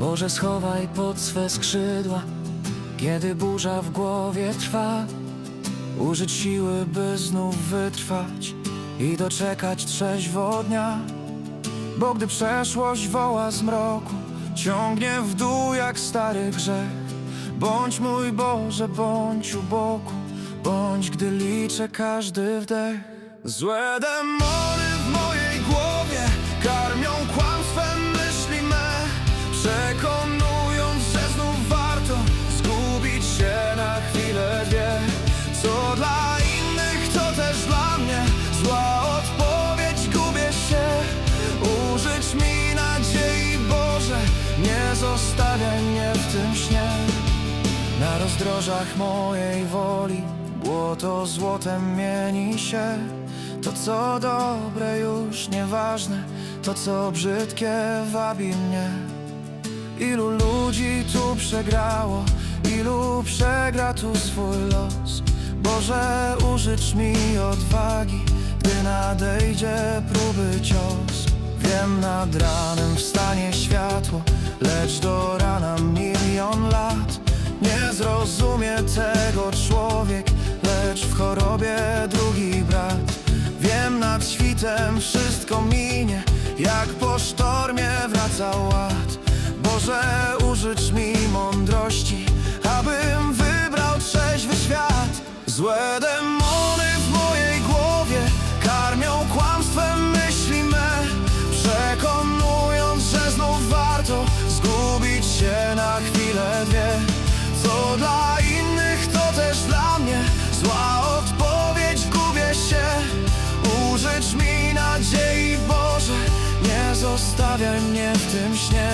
Boże, schowaj pod swe skrzydła, kiedy burza w głowie trwa. Użyć siły, by znów wytrwać i doczekać trzeźwo dnia. Bo gdy przeszłość woła z mroku, ciągnie w dół jak stary grzech. Bądź mój Boże, bądź u boku, bądź gdy liczę każdy wdech. Złe demony mnie tym śnie. Na rozdrożach mojej woli Błoto złotem mieni się. To co dobre już nieważne. To co brzydkie wabi mnie. Ilu ludzi tu przegrało Ilu przegra tu swój los? Boże użycz mi odwagi Gdy nadejdzie próby cios. Wiem nad ranem wstanie światło Lecz do rana milion świtem wszystko minie Jak po sztormie wraca ład. Boże użycz mi mądrości Abym wybrał trzeźwy świat. Złe zostawiaj mnie w tym śnie.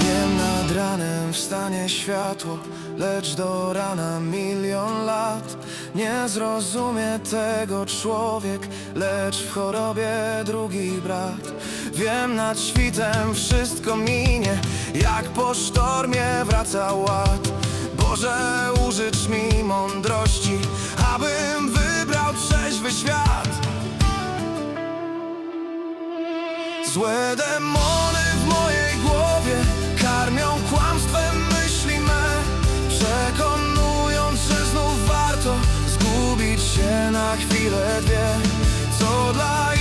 Wiem nad ranem wstanie światło Lecz do rana milion lat. Nie zrozumie tego człowiek Lecz w chorobie drugi brat. Wiem nad świtem wszystko minie Jak po sztormie wraca ład. Boże użycz mi mądrości Abym wybrał trzeźwy świat. Złe demony jak chwilę dwie, co dla